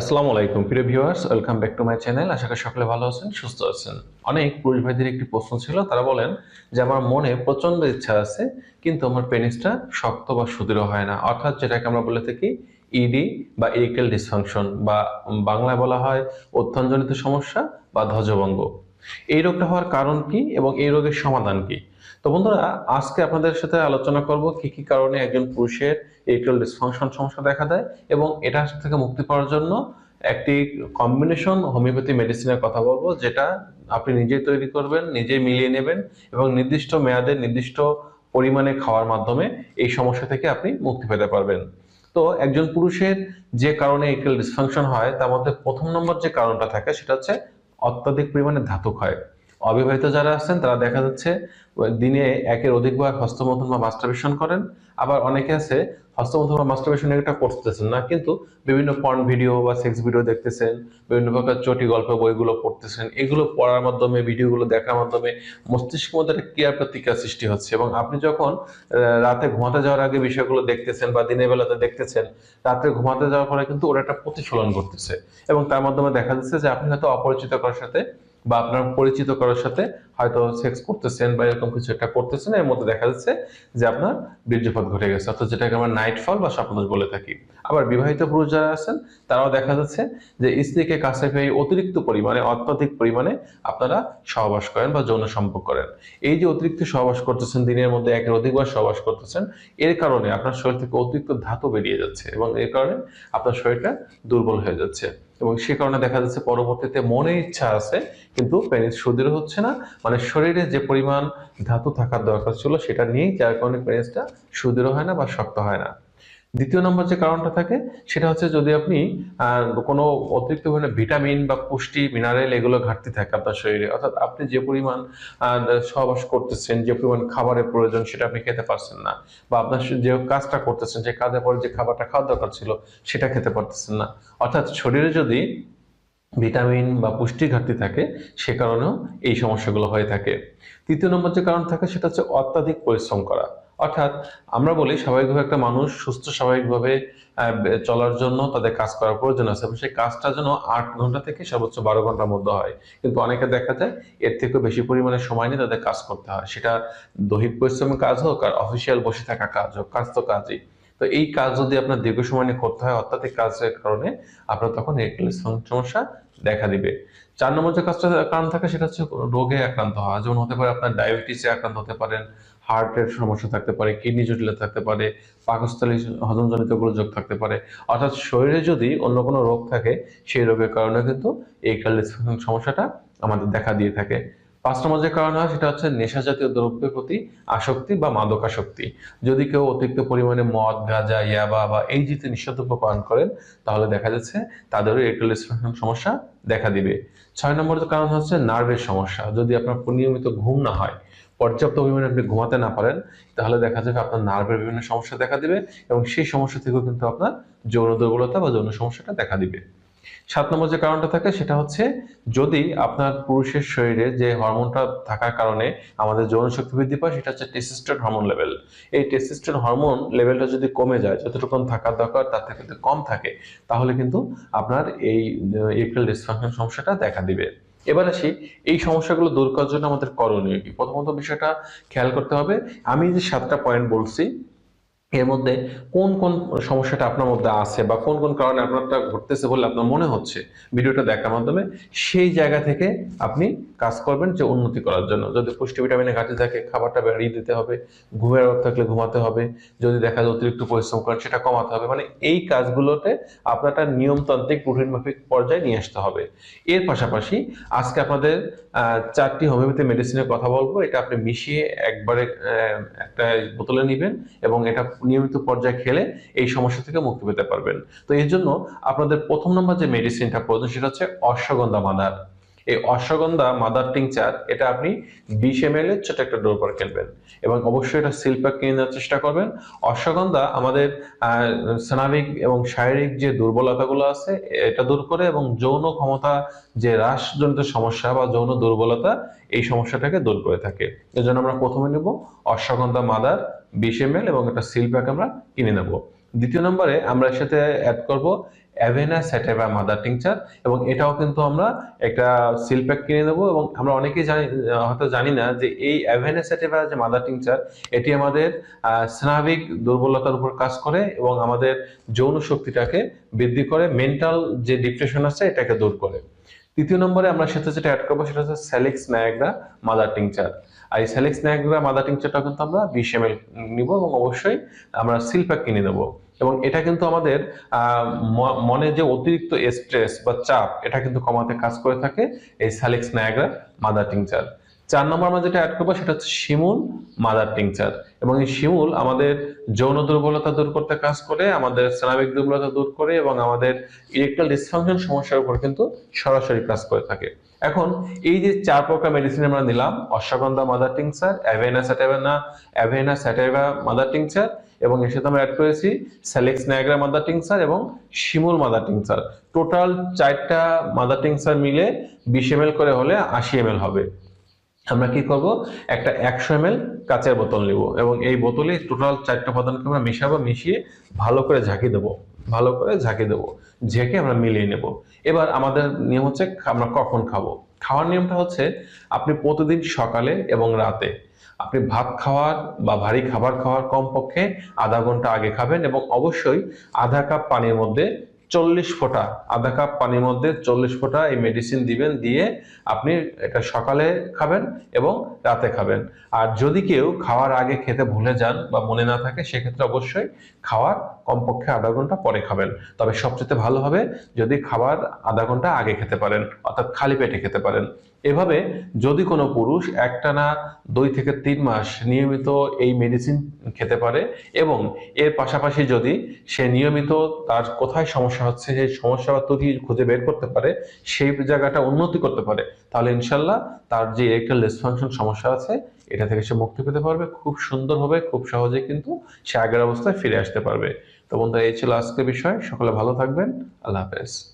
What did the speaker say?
আসসালামু আলাইকুম, প্রিয় viewers, welcome back to my channel. আশা করি সকলে ভালো আছেন, সুস্থ আছেন। অনেক পুরুষ ভাইদের একটি প্রশ্ন ছিল, তারা বলেন যে, আমার মনে প্রচণ্ড ইচ্ছা আছে, কিন্তু আমার পেনিসটা শক্ত বা সুদৃঢ় হয় না। অর্থাৎ যেটাকে আমরা বলে থাকি ইডি বা ইরেকটাইল ডিসফাংশন বা বাংলায় বলা হয় অত্যঞ্জনিত সমস্যা বা ধ্বজভঙ্গ। এই রোগটা হওয়ার কারণ কি এবং এই রোগের সমাধান কি? তো বন্ধুরা, আজকে আপনাদের সাথে আলোচনা করব কি কি কারণে একজন পুরুষের ইরেকটাইল ডিসফাংশন সমস্যা দেখা দেয় এবং এটা থেকে মুক্তি পাওয়ার জন্য একটি কম্বিনেশন হোমিওপ্যাথি মেডিসিনের কথা বলব, যেটা আপনি নিজেই তৈরি করবেন, নিজেই মিলিয়ে নেবেন এবং নির্দিষ্ট মেয়াদে নির্দিষ্ট পরিমাণে খাওয়ার মাধ্যমে এই সমস্যা থেকে আপনি মুক্তি পেতে পারবেন। তো একজন পুরুষের যে কারণে ইরেকটাইল ডিসফাংশন হয়, তার মধ্যে প্রথম নম্বর যে কারণটা থাকে, সেটা হচ্ছে অত্যাধিক পরিমাণে ধাতু ক্ষয়। অবিবাহিত যারা আছেন তারা দেখা যাচ্ছে দিনে একের অধিকবার হস্তমথন বা মাস্টারবেশন করেন। আবার অনেকে আছে, হস্তমথন বা মাস্টারবেশন একটা করতেছেন না, কিন্তু বিভিন্ন পর্ন ভিডিও বা সেক্স ভিডিও দেখতেছেন, বিভিন্ন প্রকার চটি গল্প বইগুলো পড়তেছেন, এগুলো পড়ার মাধ্যমে ভিডিওগুলো দেখার মাধ্যমে মস্তিষ্ক মধ্যে একটা ক্রিয়া প্রতিক্রিয়া সৃষ্টি হচ্ছে। এবং আপনি যখন রাতে ঘুমাতে যাওয়ার আগে বিষয়গুলো দেখতেছেন বা দিনের বেলাতে দেখতেছেন রাত্রে ঘুমাতে যাওয়ার পরে কিন্তু ওরা একটা প্রতিফলন করতেছে এবং তার মাধ্যমে দেখা যাচ্ছে যে আপনি হয়তো অপরিচিত কারোর সাথে বা আপনার পরিচিত কারোর সাথে হয়তো সেক্স করতেছেন বা এরকম কিছু একটা করতেছেন, এর মধ্যে দেখা যাচ্ছে যে আপনার বীর্যপাত ঘটে গেছে। অর্থাৎ যেটাকে আমরা নাইট ফল বা স্বপ্নদোষ বলে থাকি। আবার বিবাহিত পুরুষ যারা আছেন, তারাও দেখা যাচ্ছে যে স্ত্রীকে কাছে পেয়ে অতিরিক্ত পরিমাণে, অত্যাধিক পরিমাণে আপনারা সহবাস করেন বা যৌন সম্পর্ক করেন। এই যে অতিরিক্ত সহবাস করতেছেন, দিনের মধ্যে একের অধিকবার সহবাস করতেছেন, এর কারণে আপনার শরীর থেকে অতিরিক্ত ধাতু বেরিয়ে যাচ্ছে এবং এর কারণে আপনার শরীরটা দুর্বল হয়ে যাচ্ছে এবং সে কারণে দেখা যাচ্ছে পরবর্তীতে মনে ইচ্ছা আছে, কিন্তু পেনিস সুদৃঢ় হচ্ছে না। মানে শরীরে যে পরিমাণ ধাতু থাকার দরকার ছিল, সেটা নিয়েই যার কারণে পেনিসটা সুদৃঢ় হয় না বা শক্ত হয় না। দ্বিতীয় নম্বর যে কারণটা থাকে, সেটা হচ্ছে যদি আপনি কোনো অতিরিক্ত পরিমাণে ভিটামিন বা পুষ্টি মিনারেল এগুলো ঘাটতি থাকে আপনার শরীরে, অর্থাৎ আপনি যে পরিমাণ সহবাস করতেছেন, যে পরিমাণ খাবারের প্রয়োজন সেটা আপনি খেতে পারছেন না, বা আপনার যে কাজটা করতেছেন, যে কাজের পরে যে খাবারটা খাওয়ার দরকার ছিল, সেটা খেতে পারতেছেন না। অর্থাৎ শরীরে যদি ভিটামিন বা পুষ্টি ঘাটতি থাকে, সে কারণেও এই সমস্যাগুলো হয়ে থাকে। তৃতীয় নম্বর যে কারণ থাকে, সেটা হচ্ছে অত্যাধিক পরিশ্রম করা। অর্থাৎ আমরা বলি স্বাভাবিকভাবে একটা মানুষ সুস্থ স্বাভাবিকভাবে চলার জন্য তাদের কাজ করার প্রয়োজন আছে এবং সেই কাজটা যেন আট ঘণ্টা থেকে সর্বোচ্চ বারো ঘণ্টার মধ্যে হয়। কিন্তু অনেকে দেখা যায় এর থেকেও বেশি পরিমাণে সময় নিয়ে তাদের কাজ করতে হয়। সেটা দৈহিক পরিশ্রমের কাজ হোক আর অফিসিয়াল বসে থাকা কাজ হোক, কাজ তো কাজই। তো এই কাজ যদি আপনার দীর্ঘ সময় নিয়ে করতে হয়, অত্যাধিক কাজের কারণে আপনার তখন এরকম সমস্যা দেখা দিবে। চার নম্বর যে কাজটা কারণ থাকে সেটা হচ্ছে রোগে আক্রান্ত হওয়া। যেমন হতে পারে আপনার ডায়াবেটিসে আক্রান্ত হতে পারেন হার্টের সমস্যা থাকতে পারে কিডনি জটিলতা থাকতে পারে, পাকস্থলী হজমজনিত গোলযোগ থাকতে পারে। অর্থাৎ শরীরে যদি অন্য কোনো রোগ থাকে, সেই রোগের কারণে কিন্তু এই ক্যালডিসফাংশন সমস্যাটা আমাদের দেখা দিয়ে থাকে। পাঁচ নম্বর যে কারণ হয়, সেটা হচ্ছে নেশা জাতীয় দ্রব্যের প্রতি আসক্তি বা মাদকাসক্তি। যদি কেউ অতিরিক্ত পরিমাণে মদ, গাঁজা, ইয়াবা বা এই জাতীয় নিষেধব্য পান করেন, তাহলে দেখা যাচ্ছে তাদেরও ডিসফাংশন সমস্যা দেখা দিবে। ছয় নম্বর কারণ হচ্ছে নার্ভের সমস্যা। যদি আপনার নিয়মিত ঘুম না হয় পর্যাপ্ত পরিমাণে আপনি ঘুমাতে না পারেন, তাহলে দেখা যাবে আপনার নার্ভের বিভিন্ন সমস্যা দেখা দিবে এবং সেই সমস্যা থেকেও কিন্তু আপনার যৌন দুর্বলতা বা যৌন সমস্যাটা দেখা দিবে। সাত নম্বর যে কারণটা থাকে সেটা হচ্ছে যদি আপনার পুরুষের শরীরে যে হরমোনটা থাকার কারণে আমাদের যৌন শক্তি বৃদ্ধি পায়, সেটা হচ্ছে টেস্টোস্টেরন হরমোন লেভেল এই টেস্টোস্টেরন হরমোন লেভেলটা যদি কমে যায় যতটুকু থাকার দরকার তার থেকে কম থাকে, তাহলে কিন্তু আপনার এই এপ্রিল ডিসফাংশন সমস্যাটা দেখা দিবে। এবার আসি, এই সমস্যাগুলো দূর করার জন্য আমাদের করণীয় কি? প্রথমত বিষয়টা খেয়াল করতে হবে, আমি যে সাতটা পয়েন্ট বলছি, এর মধ্যে কোন কোন সমস্যাটা আপনার মধ্যে আছে বা কোন কোন কারণে আপনারটা ঘটতেছে বলে আপনার মনে হচ্ছে, ভিডিওটা দেখার মাধ্যমে, সেই জায়গা থেকে আপনি কাজ করবেন যে উন্নতি করার জন্য। যদি পুষ্টি ভিটামিনের ঘাটতি থাকে, খাবারটা বাড়িয়ে দিতে হবে, ঘুমের অভাব থাকলে ঘুমাতে হবে, যদি দেখা যায় অতিরিক্ত পরিশ্রম করেন সেটা কমাতে হবে। মানে এই কাজগুলোতে আপনার একটা নিয়মতান্ত্রিক রুটিন মাফিক পর্যায়ে নিয়ে আসতে হবে। এর পাশাপাশি আজকে আপনাদের চারটি হোমিওপ্যাথি মেডিসিনের কথা বলব। এটা আপনি মিশিয়ে একবারে একটা বোতলে নেবেন এবং এটা নিয়মিত পর্যায়ে খেলে এই সমস্যা থেকে মুক্তি পেতে পারবেন। তো এই জন্য আপনাদের প্রথম নম্বর যে মেডিসিনটা প্রয়োজন সেটা হচ্ছে অশ্বগন্ধা মাদার এই অশ্বগন্ধা মাদার টিংচার এটা আপনি বিশ এম এল এর ছোট একটা ডোর করে খেলবেন। এবং অবশ্যই এটা সিলপ্যাক কিনে নেওয়ার চেষ্টা করবেন। অশ্বগন্ধা আমাদের স্নাবিক এবং শারীরিক যে দুর্বলতাগুলো আছে, এটা দূর করে এবং যৌন ক্ষমতা যে হ্রাসজনিত সমস্যা বা যৌন দুর্বলতা, এই সমস্যাটাকে দূর করে থাকে। এজন্য আমরা প্রথমে নেব অশ্বগন্ধা মাদার বিশ এম এবং একটা সিল প্যাক আমরা কিনে নেব। দ্বিতীয় নম্বরে আমরা এর সাথে অ্যাড করব অ্যাভেনা স্যাটেবা মাদার টিংচার এবং এটাও কিন্তু আমরা একটা সিল প্যাক কিনে নেব এবং আমরা অনেকেই জানি হয়তো জানি না যে এই অ্যাভেনা স্যাটেবা যে মাদার টিংচার এটি আমাদের স্নাবিক দুর্বলতার উপর কাজ করে এবং আমাদের যৌন শক্তিটাকে বৃদ্ধি করে মেন্টাল যে ডিপ্রেশন আছে এটাকে দূর করে। তৃতীয় নম্বরে আমরা সেটা যেটা অ্যাড করব সেটা হচ্ছে স্যালিক্স নায়াগ্রা মাদার টিংচার আর এই স্যালিক্স নায়াগ্রা মাদার টিংচারটা কিন্তু আমরা বিশ এম এল নিব এবং অবশ্যই আমরা সিল প্যাক কিনে নেব। এবং এটা কিন্তু আমাদের মনে যে অতিরিক্ত স্ট্রেস বা চাপ, এটা কিন্তু কমাতে কাজ করে থাকে এই স্যালিক্স নায়াগ্রা মাদার টিংচার। চার নম্বর আমরা যেটা অ্যাড করব সেটা হচ্ছে শিমুল মাদার টিংচার। এবং এই শিমুল আমাদের যৌন দুর্বলতা দূর করতে কাজ করে, আমাদের স্নাবিক দুর্বলতা দূর করে এবং আমাদের ইলেকট্রাল ডিসফাংশন সমস্যার উপর কিন্তু সরাসরি কাজ করে থাকে। এখন এই যে চার প্রকার মেডিসিন আমরা নিলাম, ashwagandha mother tincture avena sativa avena sativa mother tincture এবং এর সাথে আমরা অ্যাড করেছি স্যালেক্স নায়াগ্রা মাদার টিংচার এবং শিমুল মাদার টিংচার টোটাল চারটা মাদার টিংচার মিলে বিশ এম করে হলে আশি এম হবে। আমরা কি করব? একটা একশো এম কাচের বোতল নিব এবং এই বোতলে টোটাল চারটা উপাদানকে আমরা মেশাবো, মিশিয়ে ভালো করে ঝাঁকি দেবো। ভালো করে ঝাঁকে দেবো, ঝেঁকে আমরা মিলিয়ে নেব। এবার আমাদের নিয়ম হচ্ছে আমরা কখন খাব? খাওয়ার নিয়মটা হচ্ছে আপনি প্রতিদিন সকালে এবং রাতে আপনি ভাত খাওয়ার বা ভারী খাবার খাওয়ার কমপক্ষে আধা ঘণ্টা আগে খাবেন এবং অবশ্যই আধা কাপ পানির মধ্যে চল্লিশ ফোঁটা আধা কাপ পানির মধ্যে চল্লিশ ফোঁটা এই মেডিসিন দিবেন, দিয়ে আপনি এটা সকালে খাবেন এবং রাতে খাবেন। আর যদি কেউ খাওয়ার আগে খেতে ভুলে যান বা মনে না থাকে, সেক্ষেত্রে অবশ্যই খাওয়ার কমপক্ষে আধা ঘণ্টা পরে খাবেন। তবে সবচেয়ে ভালো হবে যদি খাবার আধা ঘণ্টা আগে খেতে পারেন, অর্থাৎ খালি পেটে খেতে পারেন। এভাবে যদি কোনো পুরুষ একটানা দুই থেকে তিন মাস নিয়মিত এই মেডিসিন খেতে পারে এবং এর পাশাপাশি যদি সে নিয়মিত তার কোথায় সমস্যা হচ্ছে সেই সমস্যা বা ত্রুটি খুঁজে বের করতে পারে, সেই জায়গাটা উন্নতি করতে পারে, তাহলে ইনশাল্লাহ তার যে ইরেকটাল ডিসফাংশন সমস্যা আছে, এটা থেকে সে মুক্তি পেতে পারবে। খুব সুন্দরভাবে খুব সহজে কিন্তু সে আগের অবস্থায় ফিরে আসতে পারবে। তো বন্ধুরা, এই ছিল আজকের বিষয়। সকলে ভালো থাকবেন। আল্লাহ হাফেজ।